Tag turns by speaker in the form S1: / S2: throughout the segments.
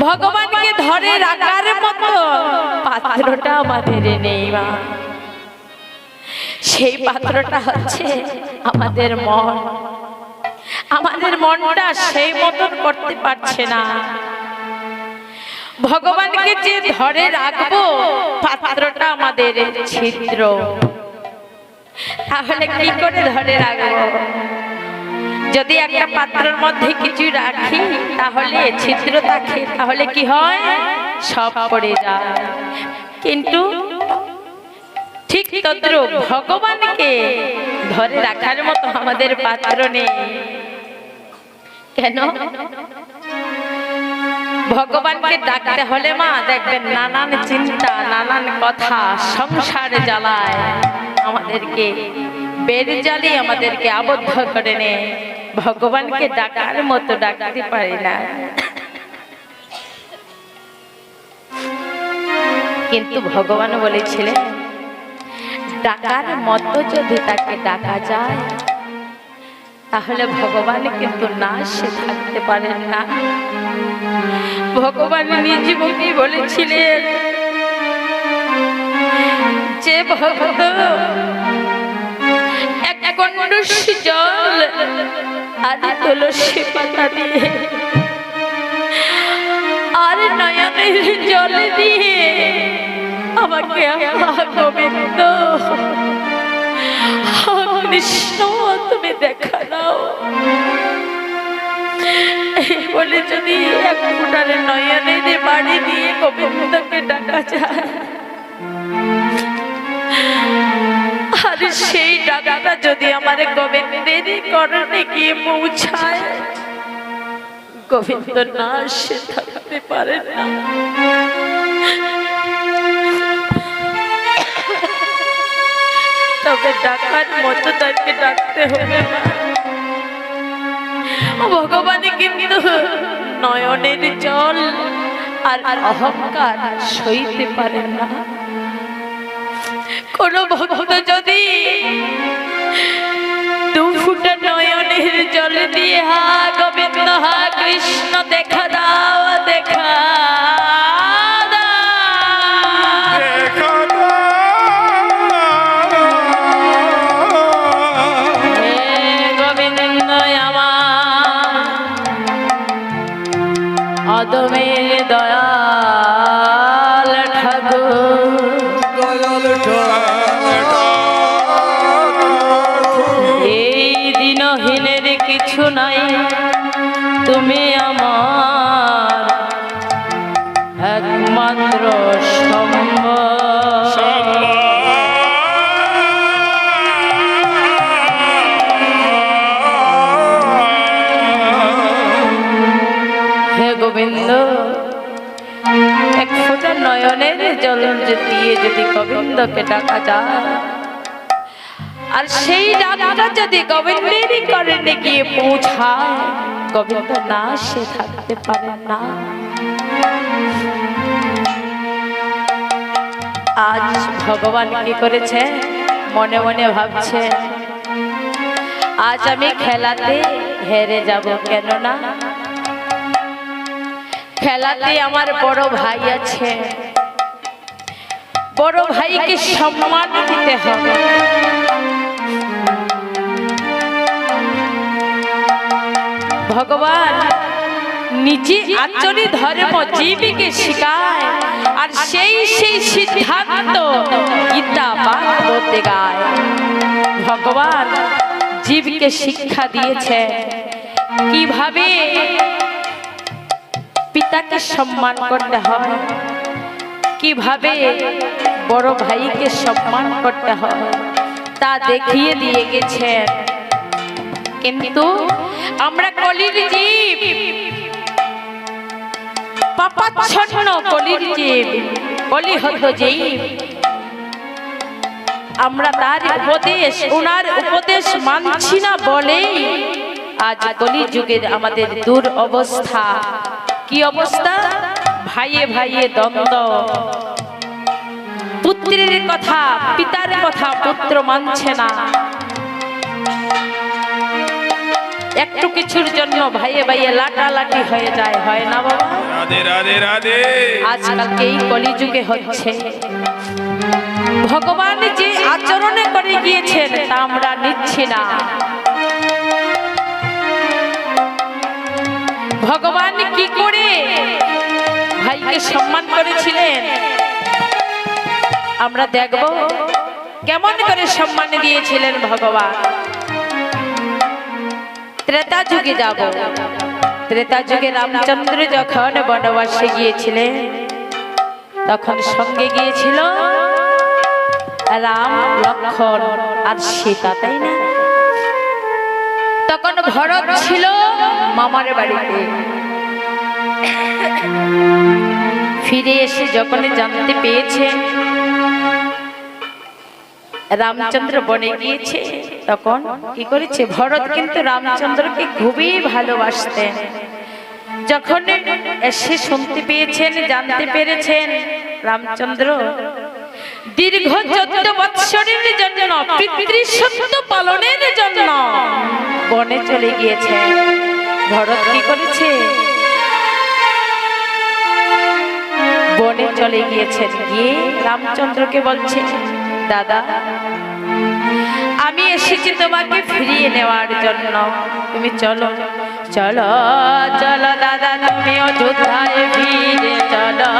S1: ভগবানকে ধরে রাখার মতো। পাত্রটা আমাদের নেই, মা। সেই পাত্রটা হচ্ছে আমাদের মন। আমাদের মনটা সেই মতন করতে পারছে না। ভগবানকে যে ধরে রাখব, পাত্রটা আমাদের ছিদ্র। তাহলে কি করে ধরে রাখব? যদি একটা পাত্রের মধ্যে কিছু রাখি, তাহলে ছিদ্র থাকে, তাহলে কি হয়? সব পড়ে যায়। কিন্তু ঠিক তদ্রুপ ভগবানকে ধরে রাখার মতো আমাদের পাত্র নেই। কেন? ভগবানকে ডাকতে হলে মা, দেখবেন নানান চিন্তা, নানান কথা সংসার জ্বালায় আমাদেরকে বের জ্বালিয়ে আমাদেরকে আবদ্ধ করে নে ভগবানকে ডাকার মতো ডাকতে পারি না। কিন্তু ভগবান বলেছিলেন ডাকার মতো যদি তাকে ডাকা যায় তাহলে ভগবান কিন্তু না সে থাকতে পারেন না। ভগবান নিজ মুখে বলেছিলেন যে ভক্ত এক জল আদি তুলসী পাতা দিয়ে। আর নয়নের জল দিয়ে আমাকে গোবিন্দ। তুমি দেখা দাও বলে যদি এক ফুটারে নয়নের বাড়ি দিয়ে গোবিন্দকে ডাকা যায় সেই ডাকাটা যদি আমার গোবিন্দের করণে গিয়ে পৌঁছায় গোবিন্দ না সে থাকতে পারে না। তবে ডাকার মতো তাকে ডাকতে হবে না। ভগবান কিন্তু নয়নের জল আর অহংকার সইতে পারেন না। কোন ভক্ত যদি দু নয়নের জল দিয়ে হা গোবিন্দ হা কৃষ্ণ দেখা দাও দেখা গোবিন্দ। এক ফোঁটা নয়নের জল দিয়ে যদি গোবিন্দকে ডাকা যায়, আর সেই ডাকটা যদি গোবিন্দেরই করণে গিয়ে পৌঁছায়, গোবিন্দ না সে থাকতে পারে না। আজ ভগবান কি করেছে? মনে মনে ভাবছে, আজ আমি খেলাতে হেরে যাব কেন না খেলাতে আমার বড় ভাই আছে। বড় ভাইকে সম্মান দিতে হবে। ভগবান নিজে আচরি ধর্ম জীবীকে শিখায় আর সেই সেই সিদ্ধান্ত গীতা ভাগবতে গায়। ভগবান জীবকে শিক্ষা দিয়েছে। কীভাবে পিতাকে সম্মান করতে হবে। কীভাবে বড় ভাইকে সম্মান করতে হবে, তা দেখিয়ে দিয়ে গেছেন। কিন্তু আমরা কলির জীব। কলি আমরা তার উপদেশ, ওনার উপদেশ মানছি না বলেই আজ যুগের আমাদের দূর অবস্থা কি অবস্থা? ভাইয়ে ভাইয়ে দ্বন্দ্ব পুত্রের কথা পিতার কথা পুত্র মানছে না। একটু কিছুর জন্য ভাইয়ে ভাইয়ে লাটালাটি হয়ে যায় হয় না বাবা? আজকালকে এই কলিযুগে হচ্ছে। ভগবান যে আচরণে করে গিয়েছেন তা আমরা নিচ্ছি না। ভগবান কি করে? ভাইকে সম্মান করেছিলেন। আমরা দেখব কেমন করে সম্মান দিয়েছিলেন ভগবান। ত্রেতা যুগে যাব। ত্রেতা যুগে রামচন্দ্র যখন বনবাসে গিয়েছিলেন, তখন সঙ্গে গিয়েছিল রাম, লক্ষণ আর সীতা, তাই না? ভরত ছিল মামার বাড়িতে। ফিরে এসে যখন জানতে পেয়েছে, রামচন্দ্র বনে গিয়েছে, তখন কি করেছে? ভরত কিন্তু রামচন্দ্রকে খুবই ভালোবাসতেন। যখন এসে শুনতে পেয়েছেন, জানতে পেরেছেন, রামচন্দ্র দীর্ঘ চোদ্দ বৎসরের জন্য পিতৃসত্য পালনের জন্য বনে চলে গিয়েছে। ভরত কি করেছে? বনে চলে গিয়েছেন গিয়ে রামচন্দ্রকে বলছে, দাদা, আমি এসেছি তোমাকে ফিরিয়ে নেওয়ার জন্য। তুমি চলো চলো চলো দাদা তুমি অযোধ্যায় ফিরে চলো।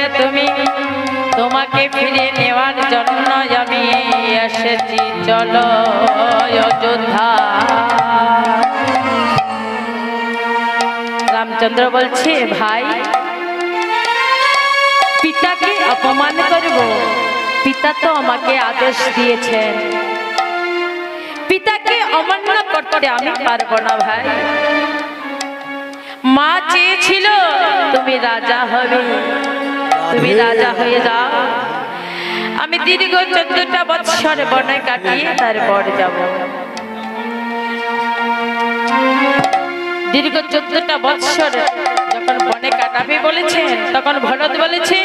S1: বসবে তুমি। তোমাকে ফিরে নেওয়ার জন্য আমি এসেছি। চলো, অযোধ্যা। রামচন্দ্র বলছে, ভাই, পিতাকে অপমান করব। পিতা তো আমাকে আদেশ দিয়েছেন পিতাকে অমান্য করতে আমি পারব না, ভাই। মা চেয়েছিল, তুমি রাজা হবে। তুমি রাজা হয়ে যাও আমি দীর্ঘ চোদ্দটা বৎসর বনে কাটিয়ে তারপর যাব। দীর্ঘ চোদ্দটা বৎসর যখন বনে কাটাবে বলেছেন, তখন ভরত বলেছে,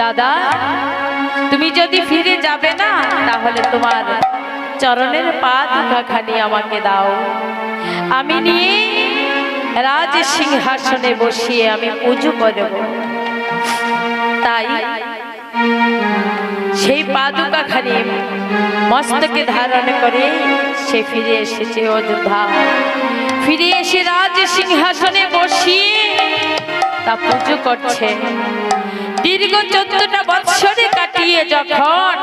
S1: দাদা, তুমি যদি ফিরে যাবে না, তাহলে তোমার চরণের পা দুখাখানি আমাকে দাও। আমি নিয়ে রাজ সিংহাসনে বসিয়ে আমি পুজো করব। তাই সেই পাদুকা খানি মস্তকে ধারণ করে সে ফিরে এসেছে অযোধ্যা। ফিরে এসে রাজ সিংহাসনে বসিয়ে তা পুজো করছে। দীর্ঘ চোদ্দটা বৎসরে কাটিয়ে যখন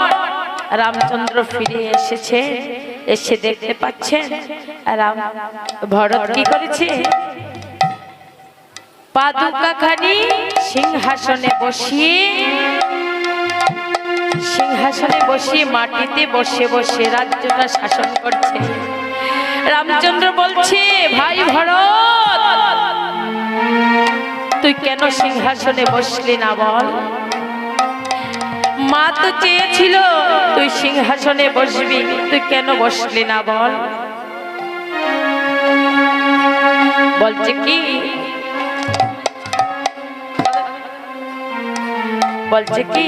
S1: রামচন্দ্র ফিরে এসেছে, এসে দেখতে পাচ্ছেন রাম ভরত কি করেছে? পাদুকাখানি সিংহাসনে বসিয়ে সিংহাসনে বসিয়ে মাটিতে বসে বসে রাজ্যটা শাসন করছে। রামচন্দ্র বলছে, ভাই ভরত, তুই কেন সিংহাসনে বসলি না বল? মা তো চেয়েছিল, তুই সিংহাসনে বসবি, তুই কেন বসলি না বল? বলছে কি বলছে কি,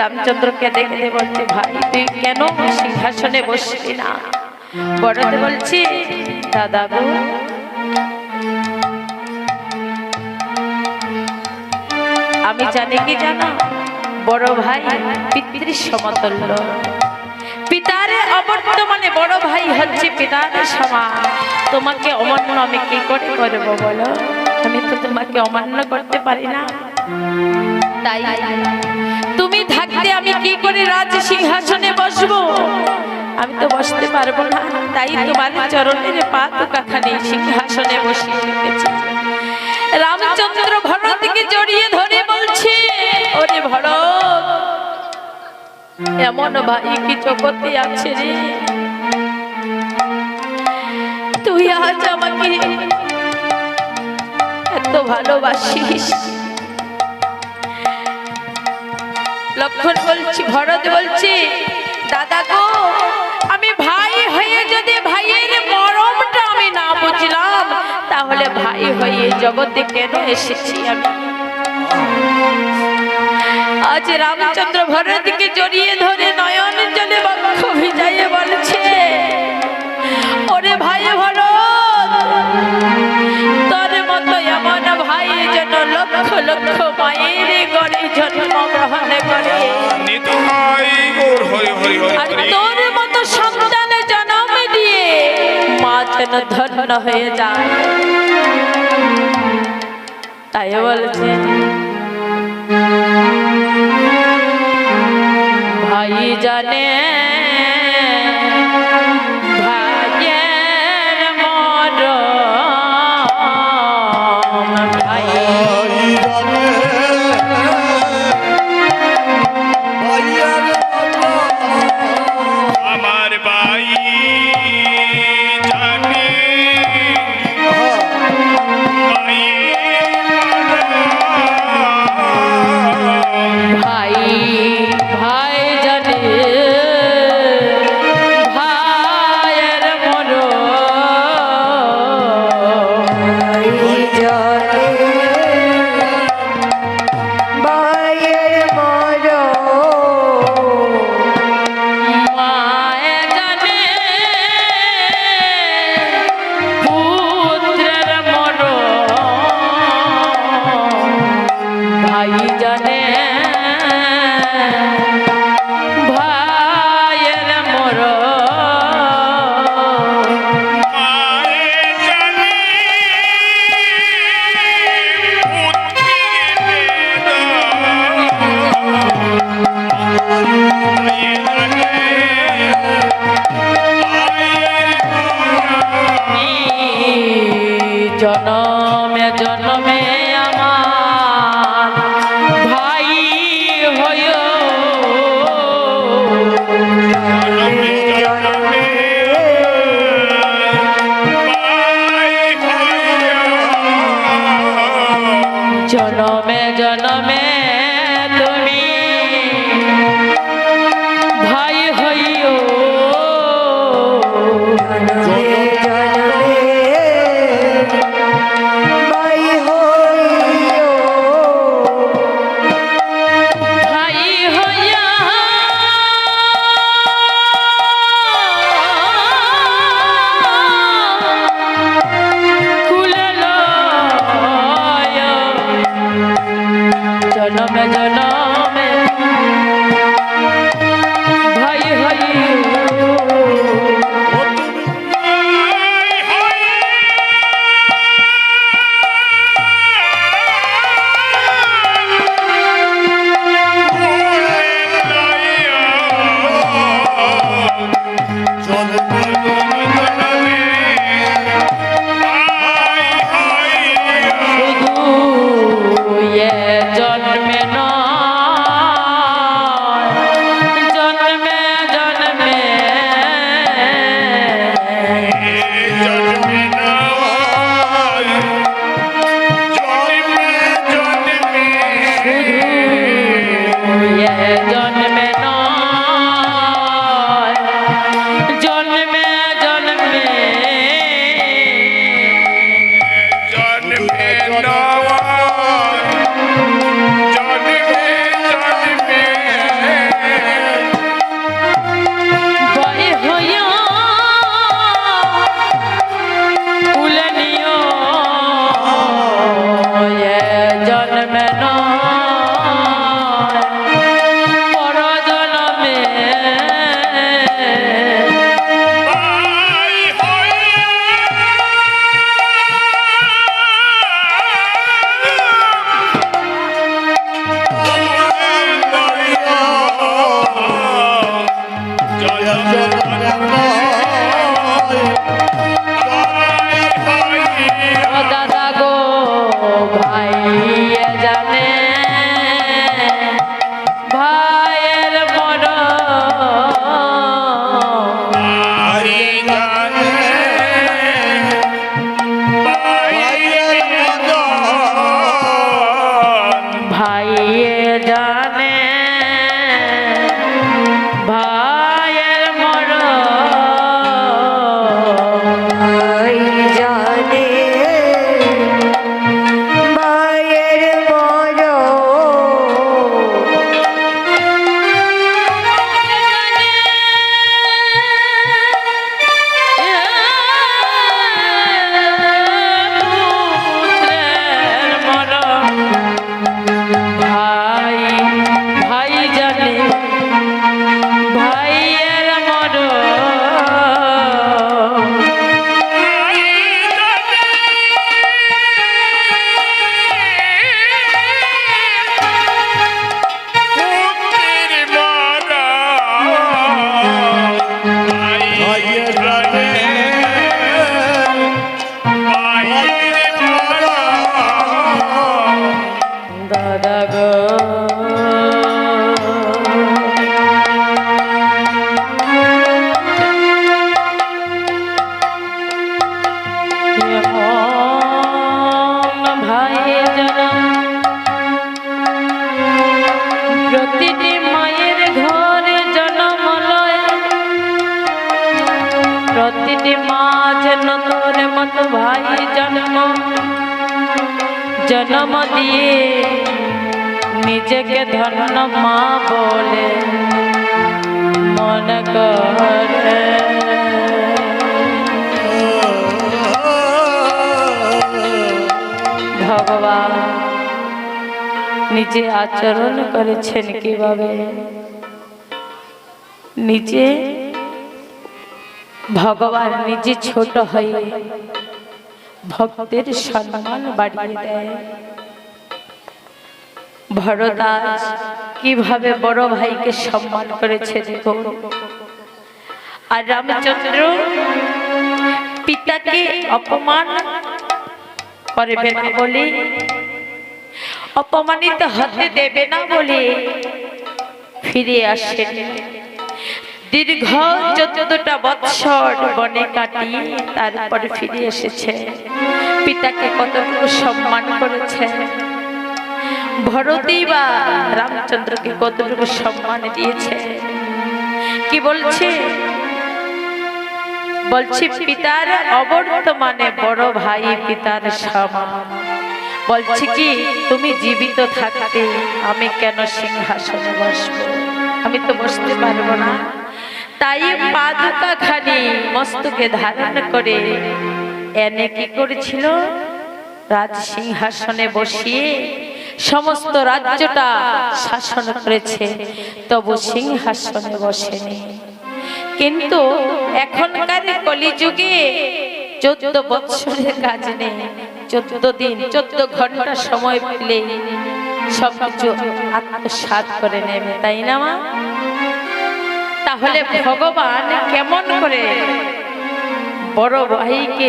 S1: রামচন্দ্রকে দেখতে বলছে, ভাই, তুই কেন সিংহাসনে বসলি না? বড়তে বলছি, দাদা গো, আমি জানি কি জানো, বড় ভাই পিতৃ সমতুল্য পিতারে অবর্তমানে বড় ভাই হচ্ছে পিতার সমান। তোমাকে অমান্য আমি কি করে করব বলো? আমি তো তোমাকে অমান্য করতে পারি না। তাই। তুমি থাকতে আমি কি করে রাজ সিংহাসনে বসবো? আমি তো বসতে পারব না, তাই তোমার চরণের পা তো কাখানে সিংহাসনে বসিয়ে রেখেছি। রামচন্দ্র ভরতকে জড়িয়ে ধরে বলছে, ওরে ভরত, এমন ভাই কি জগতে আছে রে? তুই আজ আমাকে এত ভালোবাসিস। লক্ষণ বলছি, ভরত বলছি, দাদা গো, আমি ভাই হয়ে যদি ভাইয়ের মরমটা আমি না বুঝলাম, তাহলে ভাই হয়ে জগতে কেন এসেছি আমি? আজ রামচন্দ্র ভরতকে জড়িয়ে ধরে নয়ন জলে বক্ষ ভিজাইয়ে বলছে, ওরে ভাই ভরত মতো এমন ভাই যেন লক্ষ লক্ষ মায়ের গড়ে জন্ম গ্রহণ করে আর তোর মতো সন্তান জন্ম দিয়ে মা যেন ধন্য হয়ে যায়। তাই বলছে ভাই জানে জন্মে জন্মে দাদা গো ভাই জানে নিজেকে ধন্য মা বলে। মনে করে। ভগবান নিজে আচরণ করেছেন কীভাবে? নিজে ভগবান নিজে ছোট হয়ে ভক্তের সম্মান বাড়িয়ে দেয়। ভরদাস কীভাবে বড় ভাইকে সম্মান করেছে আর রামচন্দ্র পিতাকে অপমান করবে না বলে, অপমানিত হতে দেবে না বলে ফিরে আসেন দীর্ঘ চোদ্দটা বৎসর বনে কাটি তারপরে ফিরে এসেছে। পিতাকে কতটুকু সম্মান করেছে? ভরতই বা রামচন্দ্রকে কতটুকু সম্মান দিয়েছে? কি বলছে? বলছি, পিতার অবর্তমানে বড় ভাই পিতার সমান। বলছি কি, তুমি জীবিত থাকতে আমি কেন সিংহাসনে বসবো? আমি তো বসতে পারব না। তাই পাদুকা খানি মস্তকে ধারণ করে এনে কি করেছিল? রাজ সিংহাসনে বসিয়ে সমস্ত রাজ্যটা শাসন করেছে, তবু সিংহাসনে বসেনি। কিন্তু এখনকার কলিযুগে চোদ্দ বৎসরের কাজ নেই, চোদ্দ দিন, চোদ্দ ঘণ্টা সময় পেলে সবকিছু আত্মসাত করে নেবে, তাই না মা? তাহলে ভগবান কেমন করে বড় ভাইকে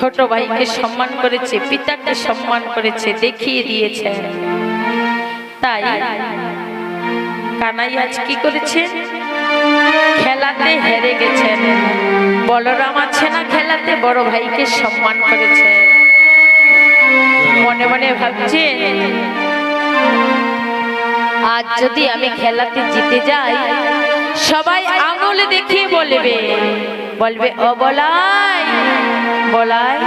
S1: ছোট ভাইকে সম্মান করেছে, পিতাকে সম্মান করেছে, দেখিয়ে দিয়েছে। তাই কানাই আজ কি করেছে? খেলাতে হেরে গেছেন বলরাম আছে না খেলাতে? বড় ভাইকে সম্মান করেছে। মনে মনে ভাবছে, আজ যদি আমি খেলাতে জিতে যাই, সবাই আঙুল দেখিয়ে বলবে বলবে, ও বলাই বলাই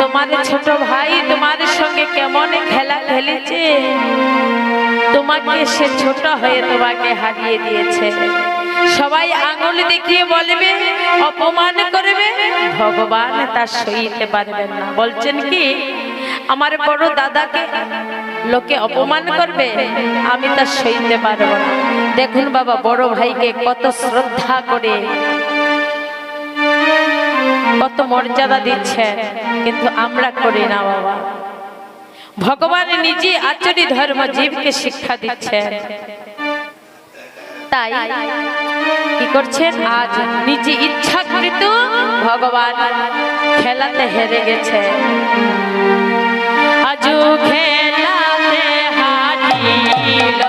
S1: তোমার ছোট ভাই তোমার সঙ্গে কেমন খেলা খেলেছে? তোমাকে সে ছোট হয়ে তোমাকে হারিয়ে দিয়েছে। সবাই আঙুল দেখিয়ে বলবে, অপমান করবে? ভগবান তা সইতে পারবেন না। বলছেন কি, আমার বড় দাদাকে লোকে অপমান করবে? আমি তা সইতে পারব না। দেখুন বাবা, বড় ভাইকে কত শ্রদ্ধা করে কত মর্যাদা দিচ্ছেন কিন্তু আমরা করি না বাবা। ভগবান নিজে আচরি ধর্ম জীবকে শিক্ষা দিচ্ছেন তাই কি করছেন? আজ নিজে ইচ্ছাকৃত ভগবান খেলাতে হেরে গেছে। আজু খেলাতে হারিল।